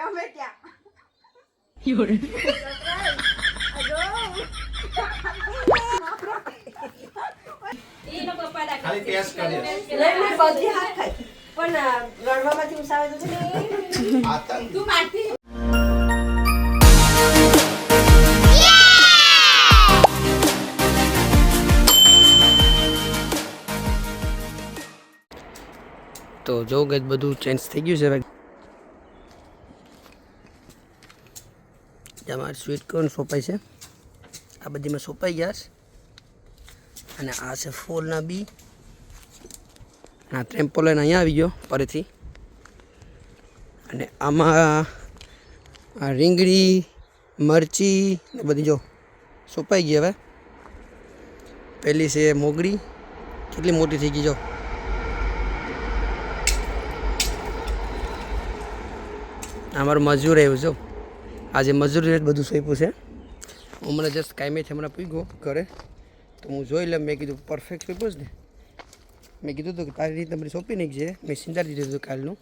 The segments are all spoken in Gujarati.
ગમે ત્યાં ખાલી ટેસ્ટ કરીએ નહીં મેં બધી હાથ ખાઈ પણ અ, ઉસાવે તો છે તું મારતી તો જો ગઈ બધું ચેન્જ થઈ ગયું છે ભાઈ સ્વીટકોર્ન સ્વીટ કોર્ન સોંપાય છે. આ બધીમાં સોંપાઈ ગયા છે. અને આ છે ફૂલના બી. આ ટ્રેમ્પોલાઇન અહીંયા આવી ગયો ફરીથી. અને આમાં રીંગણી, મરચી ને બધી જો સોંપાઈ ગઈ હવે. પહેલી છે મોગરી. કેટલી મોટી થઈ ગઈ જો. અમારું મજૂર આવ્યું છે આજે મજૂરી રેટ બધું સોંપ્યું છે. હું મને જસ્ટ કાંઈ હમણાં પીગો ઘરે. તો હું જોઈ લઉં, મેં કીધું પરફેક્ટ સોંપ્યું ને. મેં કીધું હતું કે તારી રીતે મારી સોંપી નહીં છે. મેં સિંચારી દીધું હતું કાલનું.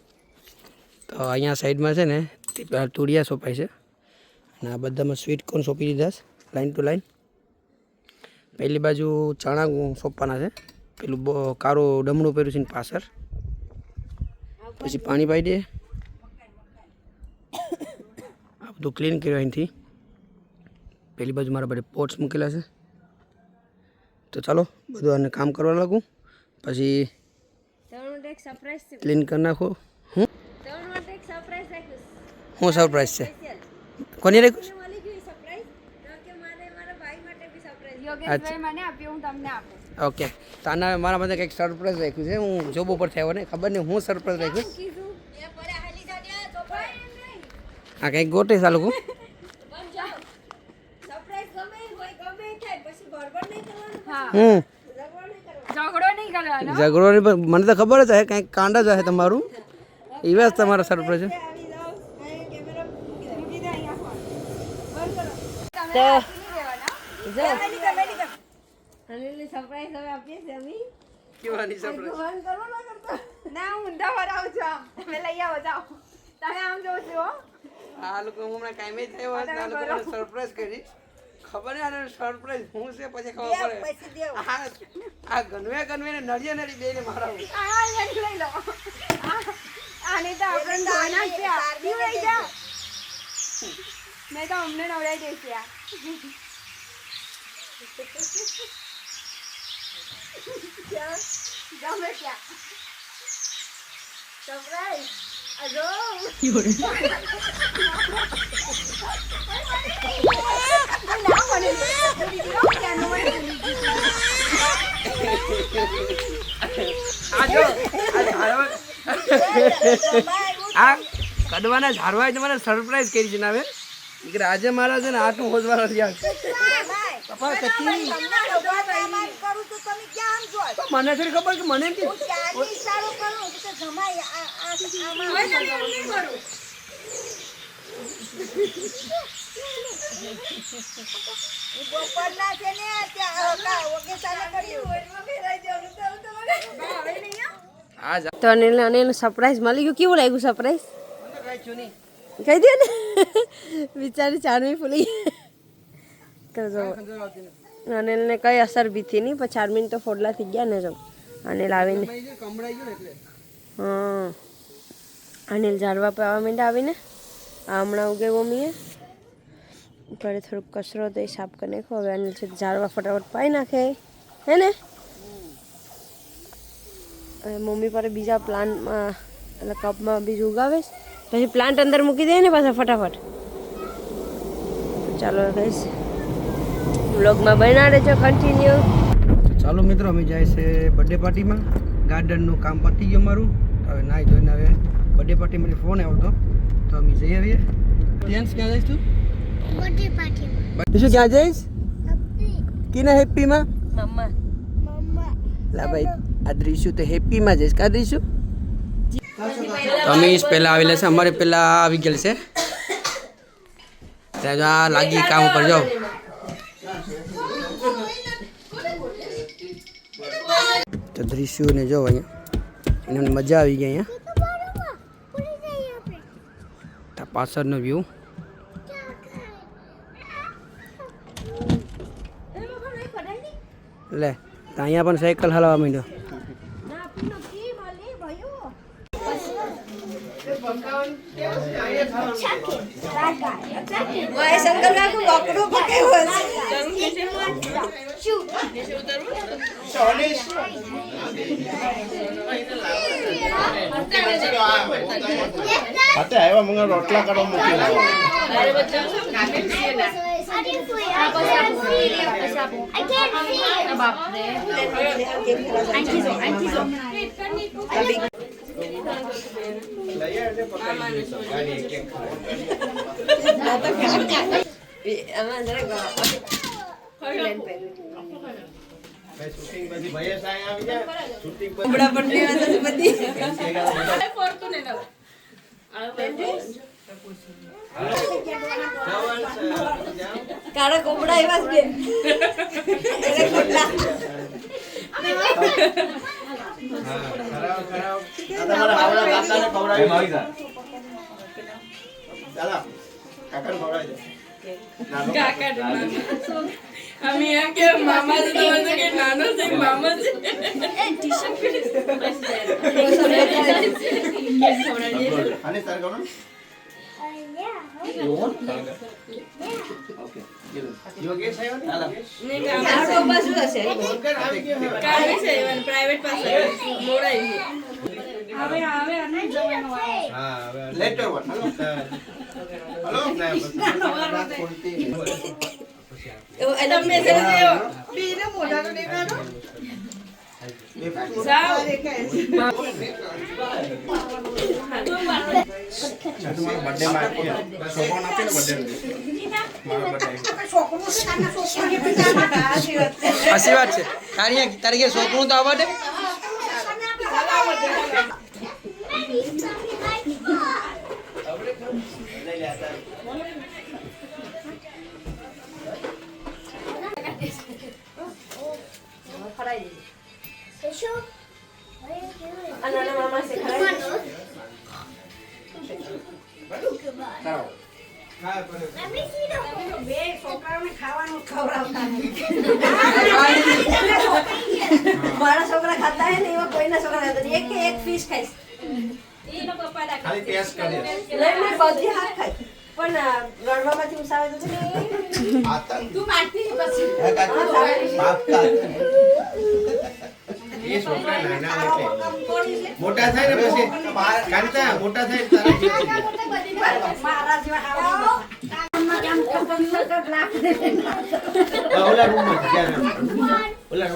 તો અહીંયા સાઈડમાં છે ને તુડિયા સોંપાય છે. અને આ બધામાં સ્વીટ કોર્ન સોંપી દીધા છે લાઈન ટુ લાઈન પહેલી બાજુ ચણા સોંપવાના છે. પેલું કારું ડમણું પહેર્યું છે ને પાછળ. પછી પાણી પાઈ દે આ બધું ક્લીન કર્યું અહીંથી. પેલી બાજુ મારા બધા પોટ્સ મૂકેલા છે. તો ચાલો બધું આને કામ કરવા લાગું. પછી તમારા માટે એક સરપ્રાઈઝ છે. ક્લીન કરી નાખો. હું? તમારા માટે એક સરપ્રાઈઝ હું સરપ્રાઈઝ છે? કોની રાખ્યું છે મળી ગયું સરપ્રાઈઝ તો કે મારે મારા ભાઈ માટે બી સરપ્રાઈઝ યોગેશભાઈ મને આપ્યું હું તમને આપું. ઓકે તો આના મારા માટે કંઈક સરપ્રાઈઝ રાખ્યું છે. હું જોબ ઉપર થયો ને ખબર નહીં હું સરપ્રાઈઝ રાખ્યું કરવાનું હા. ગોટે ગડબડ નહીં કરવાનું. ઝઘડો નહીં મને તો ખબર જ છે કંઈક કાંડા જ હશે તમારું. એવા જ. તમારા સરપ્રાઈઝ ના હું ઊંધા ભરાવું છું આમ. તમે લઈ આવો જાઓ. તમે આમ છો હો. આ લોકો હમણાં કાંઈ થયો હોય આ લોકોને સરપ્રાઈઝ કરી. ખબર નહીં આને સરપ્રાઈઝ હું છે પછી ખબર પડે. આ ગનવે ગનવે ને નડિયા નડી બેને મારા લઈ લો. આને તો આપણે ધોવાના છે આરતી પીવડાઈ જા. મેં તો અમને નવડાવી દેશે આ. ગમે ક્યાં સરપ્રાઈઝ ભૂલી ગયું. આ કડવાના ઝારવાએ મને સરપ્રાઈઝ કરી છે હવે દીકરા આજે છે ને ક્યાં આમ જો મને થોડી ખબર કે મને બપોરના છે ને તો અનિલ અનિલ સરપ્રાઈઝ મળી ગયું. કેવું લાગ્યું સરપ્રાઈઝ કહી દે ને. બિચારી ચારમી ફૂલી તો જો અનિલને કઈ અસર બીતી નહીં પણ ચારમીન તો ફોડલા થઈ ગયા ને જો. અનિલ આવીને હા અનિલ ઝાડવા પર આવવા માંડ્યા આવીને. આ હમણાં ઉગે મમ્મીએ પડે થોડુંક કચરો તો સાફ કરી નાખો હવે અનિલ છે ઝાડવા ફટાફટ પાઈ નાખે. હે ને? મમ્મી પર બીજા પ્લાન્ટમાં એટલે કપમાં બીજું ઉગાવે. પછી પ્લાન્ટ અંદર મૂકી દે ને પાછા ફટાફટ. ચાલો કહીશ. બ્લોગમાં બનાડે છે કન્ટિન્યુ ચાલો મિત્રો, અમે જાય છે બર્થડે પાર્ટીમાં ગાર્ડનનું કામ પતી ગયું મારું હવે નાહી ધોઈને હવે બર્થડે પાર્ટી મને ફોન આવ્યો હતો. તો અમે જઈ આવીએ. ટેન્સ ક્યાં જઈશ તું? બર્થડે પાર્ટીમાં. શું ક્યાં જઈશ? કિના હેપીમાં મમ્મા લા ભાઈ આ દ્રીશુ તો હેપીમાં જઈશ. કા દ્રીશુ? તો અમે પહેલાં આવેલા છે. અમારે પહેલાં આવી ગયેલ છે. ત્યાં જો આ લાગી કામ ઉપર જાઓ તો દ્રીશુને જો અહીંયા. એને મજા આવી ગઈ અહીંયા. પાછળનો વ્યૂ લે અહીંયા પણ સાયકલ હલાવવા માંડ્યો. શંકર કાકુ બકરો પકાવ્યો હાથે આવ્યા મને રોટલા કરવા મૂકી લાવો આમાં જરાક શૂટિંગ પછી ભાઈ સાંઈ આવી જાય શૂટિંગ પછી કપડા પણ લેવા છે બધી કાળા કપડા એવા જ કે એટલે ખોટા. ખરાબ ખરાબ. આ તમારા આવડા કાકાને ખવડાવી દો. દો નાનો અમે આ કે મામા છે તો કે નાનો છે મામા છે. અને તાર ગણો યોગેશ આવ્યો ને? કાળો કપા શું હશે ફોન કર, આવી ગયો હવે. કાલે છે પ્રાઇવેટ પાસે મોડાઈ હવે હવે અને જવાનું હા, હવે લેટર વન. હલો. હલો. ના, બસ. રાત ખોલતી. તમે છે દેખાડો. આશીર્વાદ તારી તારી છોકરું તો આવવા દે મારા છોકરા ખાતા હે ને એવા કોઈના છોકરા ખાતા. એક એક ફિશ ખાઈશ ખાલી ટેસ્ટ કરી દે. લઈ લઈ બધી હાથ ખાય પણ રડવામાંથી ઉસાવે તો છે ને તું મારતી પછી હે, કાકી? બાપ કા. એ છોકરા નાના હોય એટલે. મોટા થાય ને પછી કાંતા મોટા થાય. મારા જેવા ઓલા રૂમમાં. ઓલા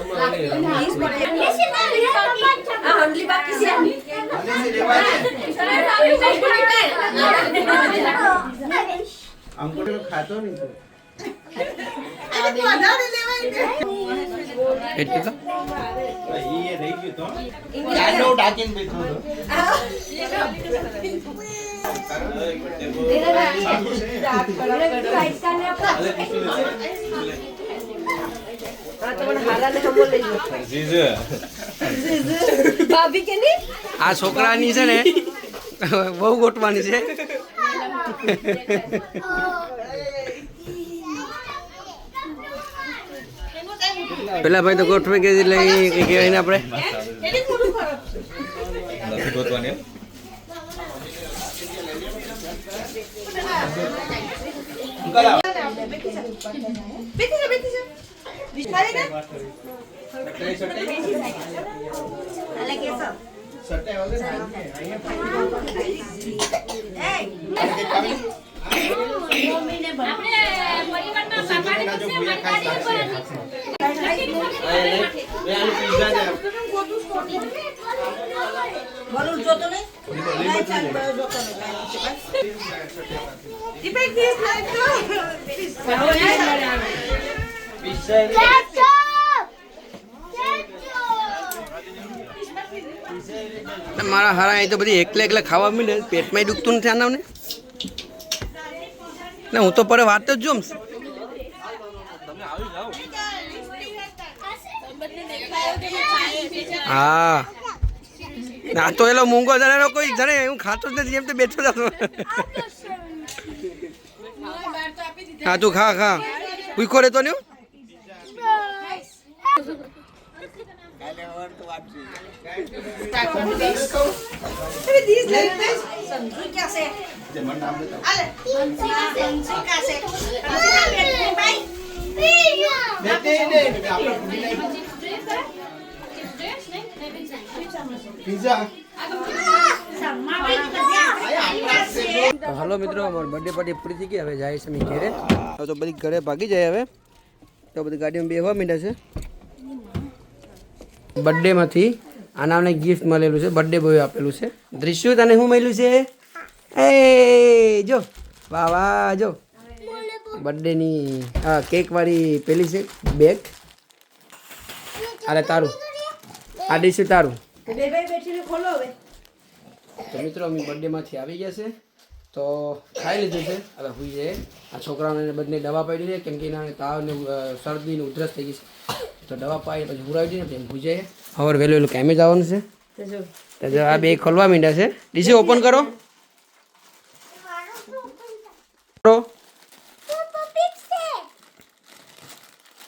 હંડલી બાકી છે. અંકુર ખાતો નહીં તું. એટલે તો છોકરાની છે ને બહુ ગોટવાની છે. પેલા ભાઈ તો ગોઠવે કે લઈ કહેવાય ને કે નહીં આ છોકરાની છે ને છે પેલા ભાઈ તો ગોઠવે કે એટલે એ મારા હારા અહીં તો બધી એકલા એકલા ખાવા માંડે પેટમાં દુખતું નથી આના ને હું તો પડે વાત જ જોમ. હા. ના તો એલો મૂંગો જણાનો કોઈ જણે હું ખાતો જ નથી, એમ તો બેઠો જતો હા, તું ખા ખા. ભૂખો રહેતો ને પિઝા તો હાલો મિત્રો અમારી બર્થડે પાર્ટી પૂરી થઈ ગઈ હવે જાય છે અમે ઘરે હવે તો બધી ઘરે ભાગી જાય હવે તો બધી ગાડીમાં બેહવા માંડ્યા છે બર્થડેમાંથી આનાને ગિફ્ટ મળેલું છે બર્થડે બોય આપેલું છે. દ્રિશ્યુ તને શું મળ્યું છે? એ જો વાહ વાહ જો. બર્થડેની હા કેકવાળી પેલી છે બેગ અરે તારું. આ ડીશ તારું. તો મિત્રો અમે બર્થડેમાંથી આવી ગયા છે. તો ખાઈ લીધું છે. હવે હુઈ છે આ છોકરાઓને બંને દવા પડી છે કેમ કે એના તાવ ને શરદી ને ઉધરસ થઈ ગઈ છે. તો દવા પાડી પછી હુરાવી દઈએ હુઈ જાય હવે વહેલું વહેલું કેમે જવાનું આવવાનું છે? તો આ બે ખોલવા માંડ્યા છે. ડીસી ઓપન કરો. કરો.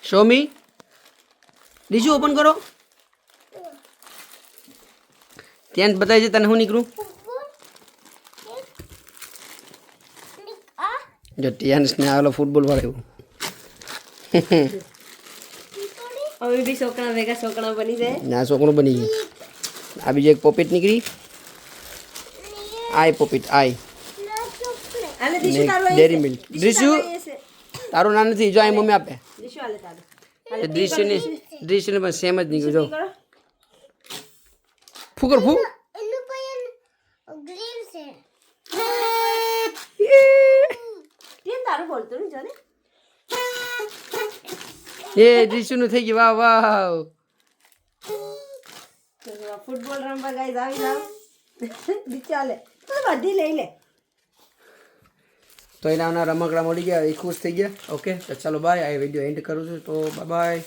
શો મી ડીસી ઓપન કરો. ત્યાં જ બતાવી છે તને શું નીકળું. જો ટિયાન્સ ને આવેલો ફૂટબોલ વાળો એવું. અમે બી છોકરા ભેગા છોકરા બની જાય. ના છોકરું બની જાય આ બીજો એક પોપેટ નીકળી. આય પોપેટ આય. Dairy Milk. દ્રિશુ તારું નામ નથી જો અહીં મમ્મી આપે. દ્રિશ્યને દ્રિશ્યને પણ સેમ જ નીકળ્યું. જો ફૂકર ફૂક કેમ તારું બોલતું નહીં જો ને એ દ્રિશ્યનું થઈ ગયું. વાહ વાહ ફૂટબોલ રમવા ગાઈઝ આવી જાવ બિચાલે તો બધી લઈ લે. તો એના રમકડા મળી ગયા એ ખુશ થઈ ગયા. ઓકે તો ચાલો બાય આ વીડિયો એન્ડ કરું છું. તો બાય